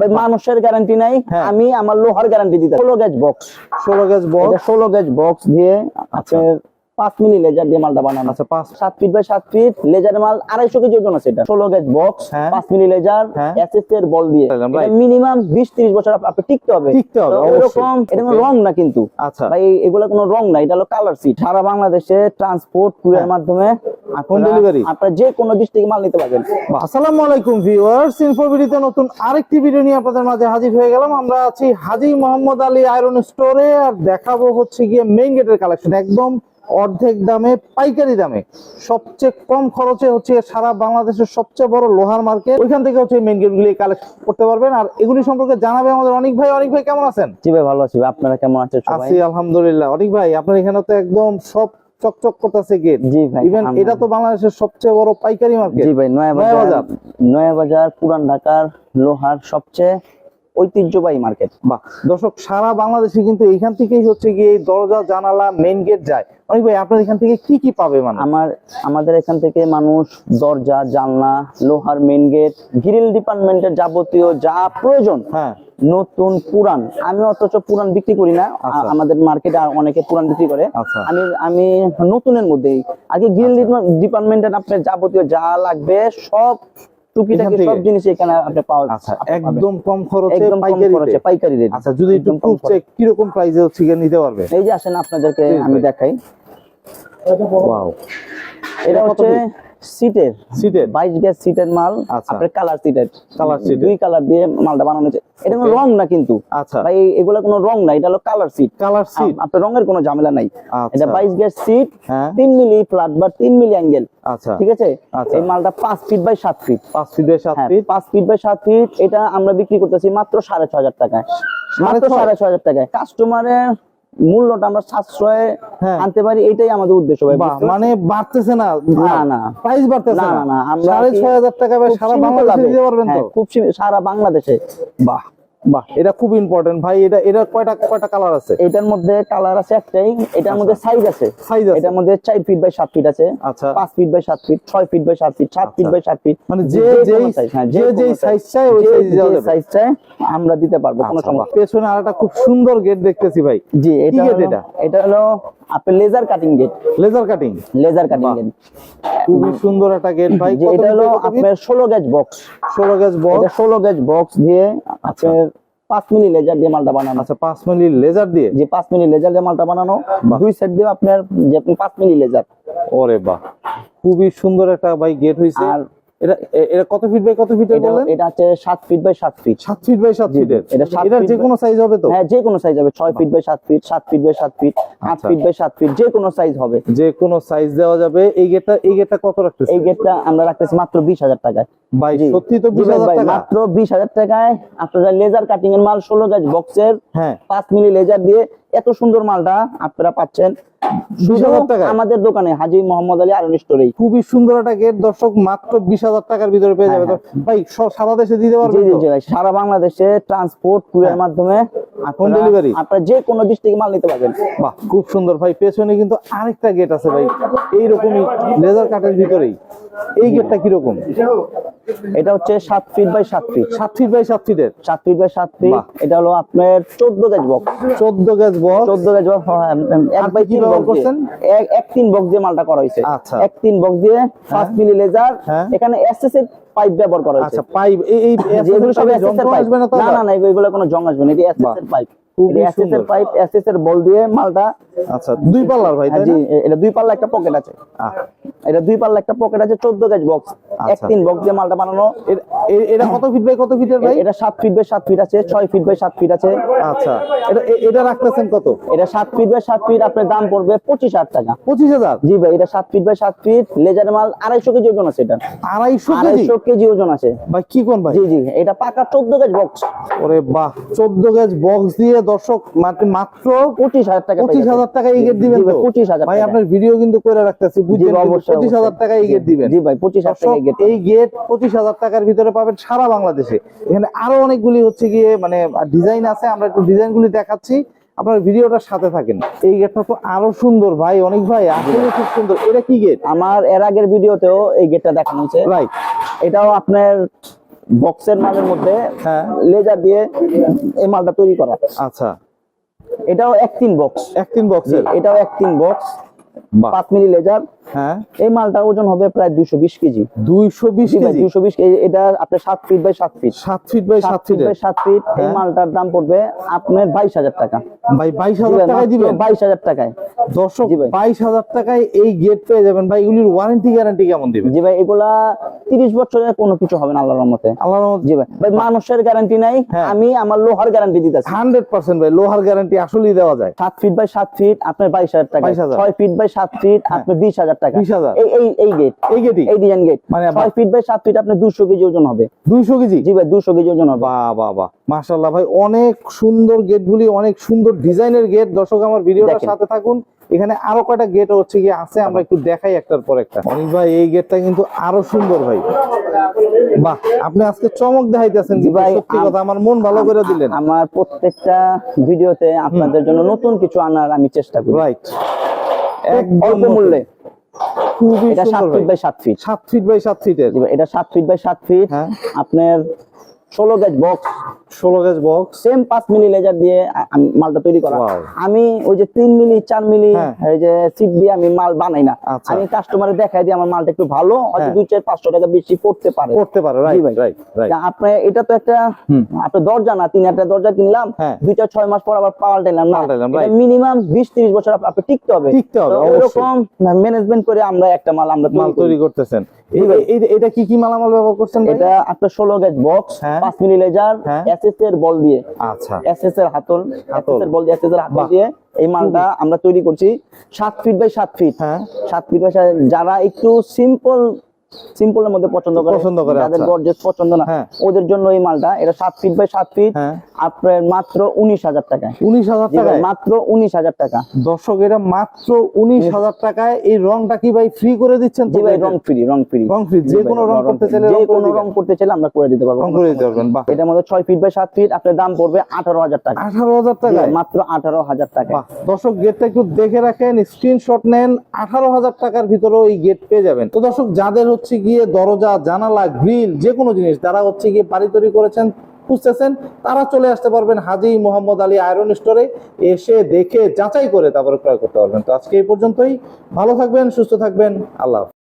ভাই মানুষের গ্যারান্টি নাই হ্যাঁ। আমি আমার লোহার গ্যারান্টি দিতে ষোলো গেজ বক্স ষোলো গেজ বক্স ষোলো গেজ বক্স দিয়ে আপনার পাঁচ মিলি লেজার দিয়ে মালটা বানানো। আচ্ছা পাঁচ সাত ফিট বাই সাত ফিট লেজার মাল আড়াইশো কেজি ওজন আছে এটা। ষোলো গেজ বক্স হ্যাঁ। পাঁচ মিলি লেজার হ্যাঁ। এর বল দিয়ে। মিনিমাম বিশ ত্রিশ বছর আপনি টিকতে হবে। টিকতে হবে, এটা কোনো রং না কিন্তু। আচ্ছা। ভাই এগুলো কোনো রং না এটা হলো কালার সিট সারা বাংলাদেশে ট্রান্সপোর্ট কুরিয়ার হ্যাঁ। মাধ্যমে Home আপনারা যে কোনো ডিস্ট্রিক্টে মাল নিতে পারবেন। আসসালামু আলাইকুম ভিউয়ার্স ইনফোভিডিতে নতুন আরেকটি ভিডিও নিয়ে আপনাদের মাঝে হাজির হয়ে গেলাম। আমরা আছি হাজি মোহাম্মদ আলী আয়রন স্টোরে আর দেখাবো হচ্ছে গিয়ে মেইন গেটের কালেকশন একদম অর্ধেক দামে পাইকারি দামে। সবচেয়ে কম খরচে হচ্ছে সারা বাংলাদেশের সবচেয়ে বড় লোহার মার্কেট। ওইখান থেকে হচ্ছে মেইন গেট গুলি কালেক্ট করতে পারবেন। আর এগুলি সম্পর্কে জানাবে আমাদের অনেক ভাই। অনেক ভাই কেমন আছেন? জি ভাই ভালো আছি। আপনারা কেমন আছেন সবাই? আছি আলহামদুলিল্লাহ। অনেক ভাই আপনার এখানে তো একদম সব চকচক করতেছে গেট জি ভাই ইভেন এটা তো বাংলাদেশের সবচেয়ে বড় পাইকারি মার্কেট জি ভাই নয়া নয়া বাজার বাজার। নয়া বাজার পুরান ঢাকার লোহার সবচেয়ে ঐতিহ্যবাহী মার্কেট। বা দর্শক সারা বাংলাদেশে কিন্তু এখান থেকেই হচ্ছে গিয়ে দরজা জানালা মেন গেট যায়। অনেক ভাই আপনার এখান থেকে কি কি পাবে মানে আমার আমাদের এখান থেকে মানুষ দরজা জানলা লোহার মেন গেট গ্রিল ডিপার্টমেন্টের যাবতীয় যা প্রয়োজন। হ্যাঁ। নতুন পুরান। আমি অথচ পুরান বিক্রি করি না। আচ্ছা। আমাদের মার্কেটে অনেকে পুরান বিক্রি করে। আচ্ছা। আমি আমি নতুনের মধ্যেই। আগে গ্রিল ডিপার্টমেন্টের আপনার যাবতীয় যা লাগবে সব টুকিটাকি সব জিনিস এখানে আপনি পাওয়া আচ্ছা একদম কম খরচে পাইকারি খরচে পাইকারি রেট আচ্ছা যদি একটু কম প্রাইসে হচ্ছে নিতে পারবে? এই যে আসেন আপনাদেরকে আমি দেখাই। ওয়াও এটা হচ্ছে সিটের সিটের বাইশ গ্যাস সিটের মাল। আপনার কালার সিটের Colour sheeted। দুই কালার দিয়ে মালটা বানানো হয়েছে। এটা কোনো রং না কিন্তু। আচ্ছা। ভাই এগুলো কোনো রং না এটা হলো কালার সিট কালার সিট আপনার রঙের কোনো ঝামেলা নাই। আচ্ছা। এটা বাইশ গ্যাস সিট হ্যাঁ। তিন মিলি ফ্ল্যাট বা তিন মিলি অ্যাঙ্গেল আচ্ছা। ঠিক আছে? আচ্ছা। এই মালটা পাঁচ ফিট বাই সাত ফিট পাঁচ ফিটের সাত হ্যাঁ ফিট পাঁচ ফিট বাই সাত ফিট এটা আমরা বিক্রি করতেছি মাত্র সাড়ে ছ হাজার টাকায়। মাত্র ছয়? সাড়ে ছ হাজার টাকায়। কাস্টমারের মূল্যটা আমরা সাশ্রয়ে হ্যাঁ। আনতে পারি এটাই আমাদের উদ্দেশ্য ভাই মানে বাড়তেছে না না, না। প্রাইস বাড়তেছে না, না। আমরা সাড়ে কি- ছয় হাজার টাকা ভাই খুব সারা বাংলাদেশে দিতে পারবেন তো? হ্যাঁ, খুব সারা বাংলাদেশে। বাহ। বাহ। এটা খুব ইম্পর্টেন্ট ভাই এটা এটা কয়টা কয়টা কালার আছে? এটার মধ্যে কালার আছে একটাই। এটার মধ্যে সাইজ আছে। সাইজ আছে? এটার মধ্যে চার ফিট বাই সাত ফিট আছে। আচ্ছা। পাঁচ ফিট বাই সাত ফিট ছয় ফিট বাই সাত ফিট সাত ফিট আচ্ছা। বাই সাত ফিট মানে যে যেই হ্যাঁ, যে যেই সাইজ চাই ওই সাইজ দেওয়া যাবে। সাইজ চাই আমরা দিতে পারব কোনো আচ্ছা। সমস্যা পেছনে আরেকটা খুব সুন্দর গেট দেখতেছি ভাই। জি এটা এটা? এটা হলো আপনার laser cutting gate laser cutting laser cutting gate খুবই সুন্দর একটা গেট ভাই। এটা হলো আপনার ষোলো গেজ বক্স ষোলো গেজ বক্স এটা ষোলো গেজ বক্স দিয়ে আপনার পাঁচ মিলি লেজার দিয়ে মালটা বানানো। আচ্ছা পাঁচ মিলি লেজার দিয়ে? যে পাঁচ মিলি লেজার দিয়ে মালটা বানানো। বাহ। দুই সাইড দিয়ে আপনার যে আপনি পাঁচ মিলি লেজার ওরে বাহ খুবই সুন্দর একটা ভাই গেট হয়েছে আর এটা এটা কত ফিট বাই কত ফিটের বলেন? এটা হচ্ছে সাত feet by feet feet by সাত জি, জি। ফিটের এটা সাত যে কোনো সাইজ হবে তো? হ্যাঁ যে কোনো সাইজ হবে। ছয় feet by feet feet by feet আচ্ছা। ফিট বাই ফিট যে কোনো সাইজ হবে। যে কোনো সাইজ দেওয়া যাবে। এই গেটটা এই গেটটা কত রাখতেছে? এই গেটটা আমরা রাখতেছি মাত্র বিশ হাজার টাকায়। ভাই সত্যি তো টাকা? মাত্র টাকায় আপনারা লেজার কাটিং এর মাল ষোলো গাছ বক্সের হ্যাঁ। পাঁচ মিলি লেজার দিয়ে এত সুন্দর মালটা আপনারা পাচ্ছেন? আমাদের দোকানে হাজি মোহাম্মদ আলী আরন স্টোরে খুবই সুন্দর একটা গেট দর্শক মাত্র বিশ হাজার টাকার ভিতরে পেয়ে যাবে। তো ভাই স- সারা দেশে দিতে হ্যাঁ, পারবেন ভাই সারা বাংলাদেশে ট্রান্সপোর্ট কুরিয়ার হ্যাঁ। মাধ্যমে আপনারা- যে কোনো ডিস্ট্রিক্টে মাল নিতে পারবেন। বাহ খুব সুন্দর ভাই পেছনে কিন্তু আরেকটা গেট আছে ভাই। এইরকমই লেজার কাটের ভিতরেই। এই গেটটা কীরকম? এটা হচ্ছে সাত ফিট বাই সাত ফিট সাত ফিট বাই সাত ফিটের সাত ফিট বাই সাত ফিট এটা হলো আপনার চোদ্দ গাছ বক্স চোদ্দ গেজ বক্স চোদ্দ গাছ বক্স এক বাই তিন বক্স করছেন? এক তিন বক্স দিয়ে মালটা করা হয়েছে। আচ্ছা। এক তিন বক্স দিয়ে পাঁচ মিলি লেজার হ্যাঁ। এখানে এসএস এর পাইপ ব্যবহার করা হয়েছে। আচ্ছা পাইপ এই এই যেগুলো সব পাইপে এসএস এর পাইপ আসবে না না না এগুলো কোনো জং আসবে না এটা এসএস। এর পাইপ এসএস এর। পাইপ এসএস এর বল দিয়ে মালটা আচ্ছা দুই পাল্লার ভাই জি এটা দুই পাল্লা একটা পকেট আছে। এটা দুই পাল্লা একটা পকেট আছে চোদ্দ গাছ বক্স এক আচ্ছা। তিন বক্স দিয়ে মালটা বানানো। এটা কত ফিট বাই কত ফিটের ভাই? এটা সাত ফিট বাই সাত ফিট আছে ছয় ফিট বাই সাত ফিট আছে। আচ্ছা। এটা এটা রাখতেছেন কত? এটা সাত ফিট বাই সাত ফিট আপনার দাম পড়বে পঁচিশ হাজার টাকা। পঁচিশ হাজার? জি ভাই এটা সাত ফিট বাই সাত ফিট লেজার মাল আড়াইশো কেজি ওজন আছে এটা। আড়াইশো কেজি? আড়াইশো কেজি ওজন আছে। ভাই কি কোন ভাই? জি জি এটা পাকা চোদ্দ গাছ বক্স ওরে বাহ চোদ্দ গেজ বক্স দিয়ে দর্শক মাত্র মাত্র পঁচিশ হাজার টাকা পঁচিশ হাজার টাকা এই দিবেন তো? পঁচিশ হাজার ভাই আপনার ভিডিও কিন্তু করে রাখতেছি বুঝছেন। টাকা এই গেট দিবেন। জি ভাই পঁচিশ হাজার টাকা দর্শক, এই গেট পঁচিশ হাজার টাকার ভিতরে পাবেন সারা বাংলাদেশে। এখানে আরও অনেকগুলি হচ্ছে গিয়ে মানে ডিজাইন আছে আমরা একটু ডিজাইন দেখাচ্ছি। আপনার ভিডিওটার সাথে থাকেন। এই গেটটা তো আরও সুন্দর ভাই অনেক ভাই আসলে খুব সুন্দর। এটা কি গেট আমার এর আগের ভিডিওতেও এই গেটটা দেখানো হয়েছে। রাইট এটাও আপনার বক্সের মালের মধ্যে হ্যাঁ। লেজার দিয়ে এই মালটা তৈরি করা। আচ্ছা। এটাও এক তিন বক্স এক তিন বক্স এটাও এক তিন বক্স পাঁচ মিলি লেজার হ্যাঁ। এই মালটা ওজন হবে প্রায় দুশো বিশ কেজি। দুইশো বিশ কেজি? দুশো বিশ এটা আপনার সাত ফিট বাই সাত ফিট সাত ফিট বাই সাত সাত ফিট বাই সাত ফিট এই হ্যাঁ। মালটার দাম পড়বে আপনার বাইশ হাজার টাকা। ভাই বাইশ হাজার টাকায় দিবেন। বাইশ হাজার টাকায়। দর্শক বাইশ হাজার টাকায় এই গেট পেয়ে যাবেন। ভাই এগুলির ওয়ারেন্টি গ্যারান্টি কেমন দিবেন? জি ভাই এগুলা তিরিশ বছরের কোনো কিছু হবে না আল্লাহর রহমতে। আল্লাহ জি ভাই। ভাই মানুষের গ্যারান্টি নাই হ্যাঁ। আমি আমার লোহার গ্যারান্টি দিতেছি। হান্ড্রেড পার্সেন্ট ভাই লোহার গ্যারান্টি আসলেই দেওয়া যায়। সাত ফিট বাই সাত ফিট আপনার বাইশ হাজার টাকা ছয় ফিট বাই সাত ফিট আপনার বিশ হাজার টাকা। 20,000 এই এই এই গেট এই ডিজাইন গেট মানে ছয় ফিট বাই সাত ফিট আপনার দুশো কেজি ওজন হবে। দুইশো কেজি? জি ভাই দুশো কেজি ওজন হবে। বাহ বাহ বাহ। মাশাল্লাহ ভাই অনেক সুন্দর গেটগুলি অনেক সুন্দর ডিজাইনের গেট দর্শক আমার ভিডিওটার সাথে থাকুন। এখানে আরও কয়টা গেট হচ্ছে কি আছে আমরা একটু দেখাই একটার পর একটা। অনিক ভাই এই গেটটা কিন্তু আরও সুন্দর ভাই। বাহ আপনি আজকে চমক দেখাইতেছেন জি ভাই, সত্যি কথা আমার মন ভালো করে দিলেন। আমার প্রত্যেকটা ভিডিওতে আপনাদের জন্য নতুন কিছু আনার আমি চেষ্টা করি। রাইট অল্প মূল্যে। খুবই এটা সাত সুন্দর ফিট বাই সাত ফিট সাত ফিট বাই সাত ফিটের এটা সাত ফিট বাই সাত ফিট হ্যাঁ। আপনার ষোলো গেজ বক্স ষোলো গেজ বক্স সেম পাঁচ মিলি লেজার দিয়ে মালটা তৈরি করা। আমি ওই যে তিন মিলি চার মিলি। এই যে সিট দিয়ে আমি মাল বানাই না। আমি কাস্টমারে দেখাই দিই আমার মালটা একটু ভালো হয়তো। দুই চার পাঁচশো টাকা বেশি পড়তে পারে। করতে পারে জি রাইট ভাই। রাইট রাইট তা আপনার এটা তো একটা আপনার দরজা না তিন একটা দরজা কিনলাম হ্যাঁ। দুইটা ছয় মাস পর আবার পাল্টাইলাম না। মিনিমাম বিশ ত্রিশ বছর আপনি টিকতে হবে। টিকতে হবে, ওরকম ম্যানেজমেন্ট করে আমরা একটা মাল আমরা মাল তৈরি করতেছেন। এটা কি কি মালামাল ব্যবহার করছেন এটা আপনার ষোলো গেজ বক্স হ্যাঁ। পাঁচ মিলি লেজার হ্যাঁ। এসএস এর বল দিয়ে। আচ্ছা। এসএস এর হাতল হাতল। বল দিয়ে এসএস এর হাতল দিয়ে এই মালটা আমরা তৈরি করছি সাত ফিট বাই সাত ফিট হ্যাঁ। সাত ফিট বাই যারা একটু সিম্পল সিম্পলের মধ্যে পছন্দ করে। পছন্দ করে, যাদের আচ্ছা। গর্জেস পছন্দ না হ্যাঁ। ওদের জন্য এই মালটা এটা সাত ফিট বাই সাত ফিট আপনার মাত্র উনিশ হাজার টাকায়। উনিশ হাজার জি ভাই, টাকায়? মাত্র উনিশ হাজার টাকা। দর্শক এটা মাত্র উনিশ হাজার টাকায়। এই রংটা কি ভাই ফ্রি করে দিচ্ছেন তো ভাই রং ফ্রি রং ফ্রি রং free, যে কোনো রং করতে চাইলে যে কোনো রং করতে চাইলে আমরা করে দিতে পারব। রং করে দিতে পারবেন বাহ। এটার মধ্যে ছয় ফিট বাই সাত ফিট আপনার দাম পড়বে আঠারো হাজার টাকা। আঠারো হাজার টাকায়? মাত্র আঠারো হাজার টাকা বাহ। দর্শক গেটটা একটু দেখে রাখেন স্ক্রিনশট নেন আঠারো হাজার টাকার ভিতরেও এই গেট পেয়ে যাবেন। তো দর্শক যাদের হচ্ছে গিয়ে দরজা, জানালা, গ্রিল যে কোনো জিনিস, যারা হচ্ছে গিয়ে বাড়ি তৈরি করেছেন, খুঁজতেছেন, তারা চলে আসতে পারবেন হাজি মোহাম্মদ আলী আয়রন স্টোরে। এসে দেখে যাচাই করে তারপরে ক্রয় করতে পারবেন। তো আজকে এই পর্যন্তই। ভালো থাকবেন, সুস্থ থাকবেন। আল্লাহ।